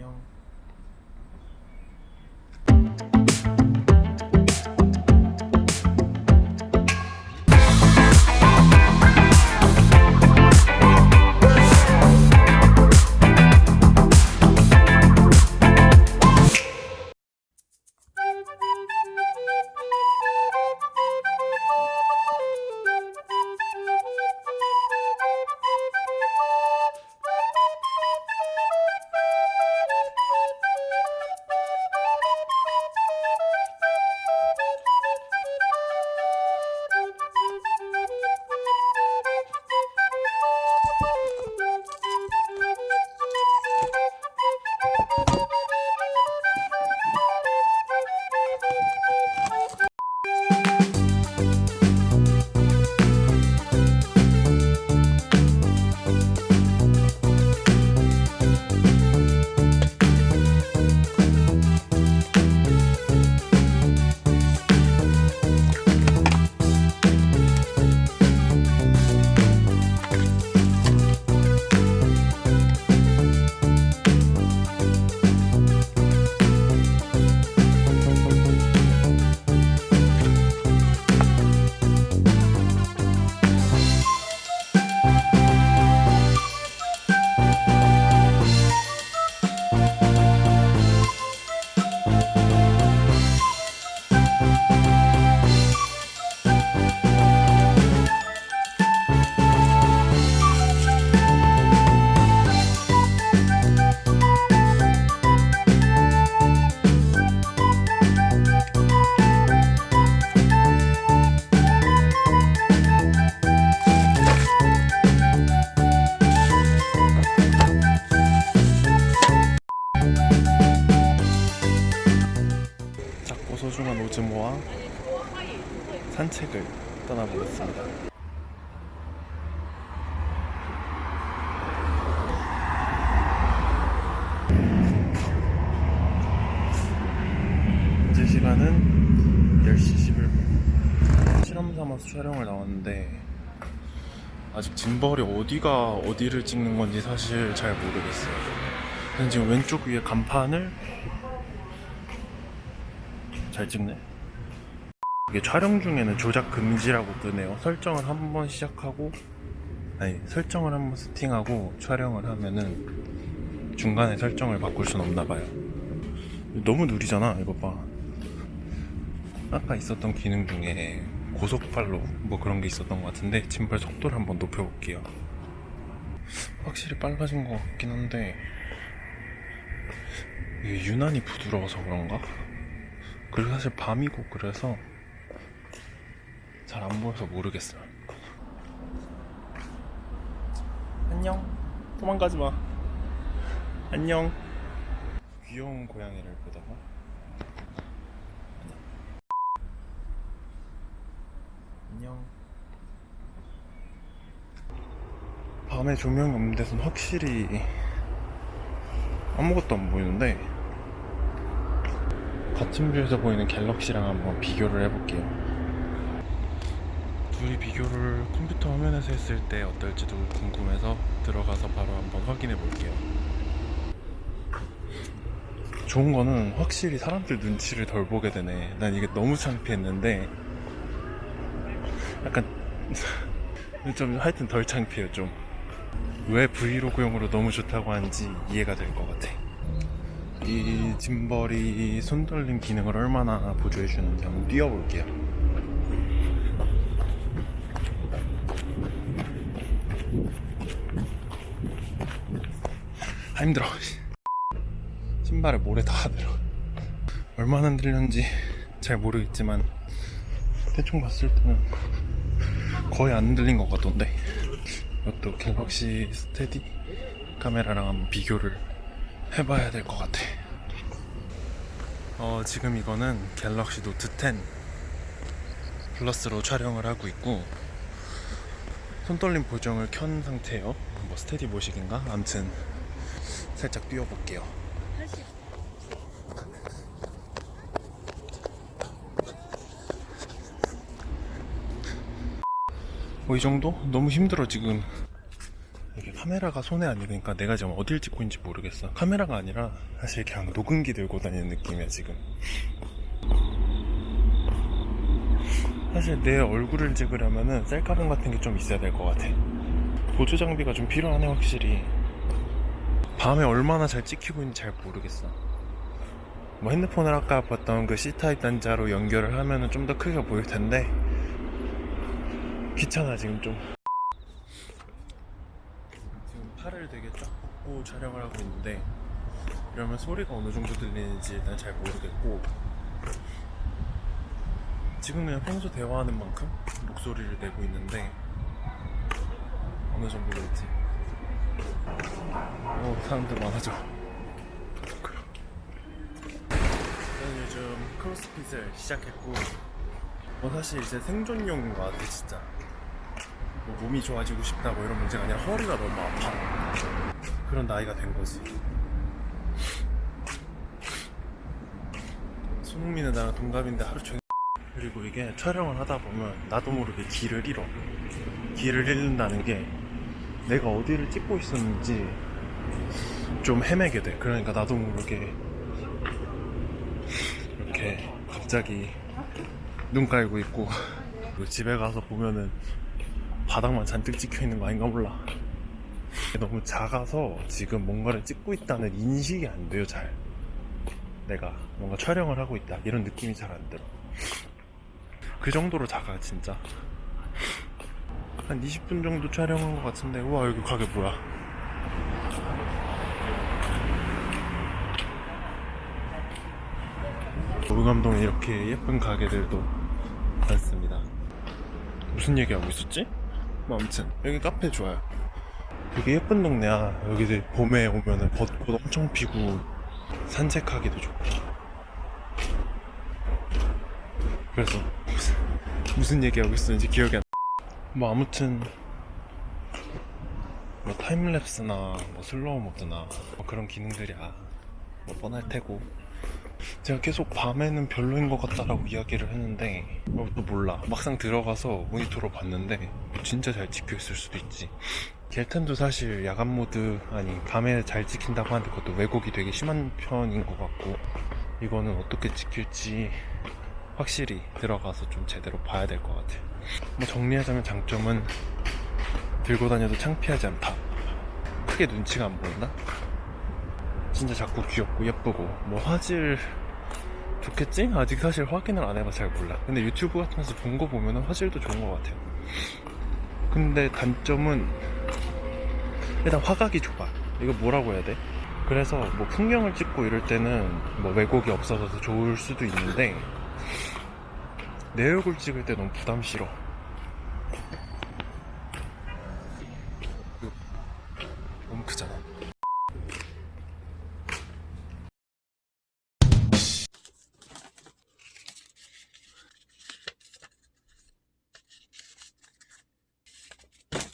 안녕. 소중한 오즈모와 산책을 떠나보겠습니다. 현재 시간은 10시 11분. 실험 삼아서 촬영을 나왔는데 아직 짐벌이 어디가 어디를 찍는 건지 사실 잘 모르겠어요. 지금 왼쪽 위에 간판을 잘 찍네. 이게 촬영 중에는 조작 금지라고 뜨네요. 설정을 한번 시작하고, 아니, 설정을 한번 세팅하고 촬영을 하면은 중간에 설정을 바꿀 순 없나 봐요. 너무 느리잖아, 이거 봐. 아까 있었던 기능 중에 고속팔로 뭐 그런 게 있었던 것 같은데, 짐벌 속도를 한번 높여볼게요. 확실히 빨라진 것 같긴 한데, 이게 유난히 부드러워서 그런가? 그리고 사실 밤이고 그래서 잘 안 보여서 모르겠어요. 안녕. 도망가지 마. 안녕. 귀여운 고양이를 보다가 안녕. 밤에 조명이 없는 데선 확실히 아무것도 안 보이는데 같은 뷰에서 보이는 갤럭시랑 한번 비교를 해볼게요. 둘이 비교를 컴퓨터 화면에서 했을 때 어떨지도 궁금해서 들어가서 바로 한번 확인해 볼게요. 좋은 거는 확실히 사람들 눈치를 덜 보게 되네. 난 이게 너무 창피했는데 약간 좀 하여튼 덜 창피해요 좀. 왜 브이로그용으로 너무 좋다고 하는지 이해가 될 것 같아. 이 짐벌이 손떨림 기능을 얼마나 보조해 주는지 한번 뛰어볼게요. 아 힘들어. 신발에 모래 다 들어. 얼마나 흔들렸는지 잘 모르겠지만 대충 봤을 때는 거의 안 흔들린 것 같던데. 이것도 갤럭시 스테디 카메라랑 한번 비교를 해봐야 될 것 같아. 어, 지금 이거는 갤럭시 노트 10 플러스로 촬영을 하고 있고 손떨림 보정을 켠 상태예요. 뭐 스테디 모식인가? 아무튼 살짝 뛰어볼게요. 뭐 이 정도? 너무 힘들어 지금. 카메라가 손에 안 익으니까 내가 지금 어딜 찍고 있는지 모르겠어. 카메라가 아니라 사실 그냥 녹음기 들고 다니는 느낌이야 지금. 사실 내 얼굴을 찍으려면은 셀카봉 같은 게 좀 있어야 될 것 같아. 보조 장비가 좀 필요하네 확실히. 밤에 얼마나 잘 찍히고 있는지 잘 모르겠어. 뭐 핸드폰을 아까 봤던 그 C타입 단자로 연결을 하면은 좀 더 크게 보일 텐데 귀찮아 지금 좀. 팔을 되게 쫙 뻗고 촬영을 하고 있는데 이러면 소리가 어느 정도 들리는지 일단 잘 모르겠고 지금 그냥 평소 대화하는 만큼 목소리를 내고 있는데 어느 정도 될지. 오 사람들 많아져. 저는 요즘 크로스핏을 시작했고 뭐 사실 이제 생존용인 것 같아 진짜 뭐 몸이 좋아지고 싶다 뭐 이런 문제가 아니라 허리가 너무 아파. 그런 나이가 된 거지. 손흥민은 나랑 동갑인데 하루 종일 그리고 이게 촬영을 하다 보면 나도 모르게 길을 잃어. 길을 잃는다는 게 내가 어디를 찍고 있었는지 좀 헤매게 돼. 그러니까 나도 모르게 이렇게 갑자기 눈 깔고 있고 집에 가서 보면은 바닥만 잔뜩 찍혀 있는 거 아닌가 몰라. 너무 작아서 지금 뭔가를 찍고 있다는 인식이 안 돼요 잘. 내가 뭔가 촬영을 하고 있다. 이런 느낌이 잘 안 들어. 그 정도로 작아 진짜. 한 20분 정도 촬영한 것 같은데. 우와 여기 가게 뭐야? 우감동에 이렇게 예쁜 가게들도 많습니다. 무슨 얘기하고 있었지? 뭐 아무튼 여기 카페 좋아요. 되게 예쁜 동네야. 여기 봄에 오면은 벚꽃 엄청 피고 산책하기도 좋고. 그래서 무슨, 무슨 얘기하고 있었는지 기억이 안 나. 뭐 아무튼 뭐 타임랩스나 뭐 슬로우 모드나 뭐 그런 기능들이야. 뭐 뻔할 테고 제가 계속 밤에는 별로인 것 같다라고 이야기를 했는데 어, 또 몰라. 막상 들어가서 모니터로 봤는데 진짜 잘 찍혀 있을 수도 있지. 겔텐도 사실 야간 모드 아니 밤에 잘 찍힌다고 하는데 그것도 왜곡이 되게 심한 편인 것 같고 이거는 어떻게 찍힐지 확실히 들어가서 좀 제대로 봐야 될 것 같아. 뭐 정리하자면 장점은 들고 다녀도 창피하지 않다. 크게 눈치가 안 보인다 진짜 자꾸 귀엽고 예쁘고 뭐 화질 좋겠지? 아직 사실 확인을 안 해봐 잘 몰라 근데 유튜브 같은 데서 본 거 보면은 화질도 좋은 것 같아요 근데 단점은 일단 화각이 좁아 이거 뭐라고 해야 돼? 그래서 뭐 풍경을 찍고 이럴 때는 뭐 왜곡이 없어서 좋을 수도 있는데 내 얼굴 찍을 때 너무 부담 싫어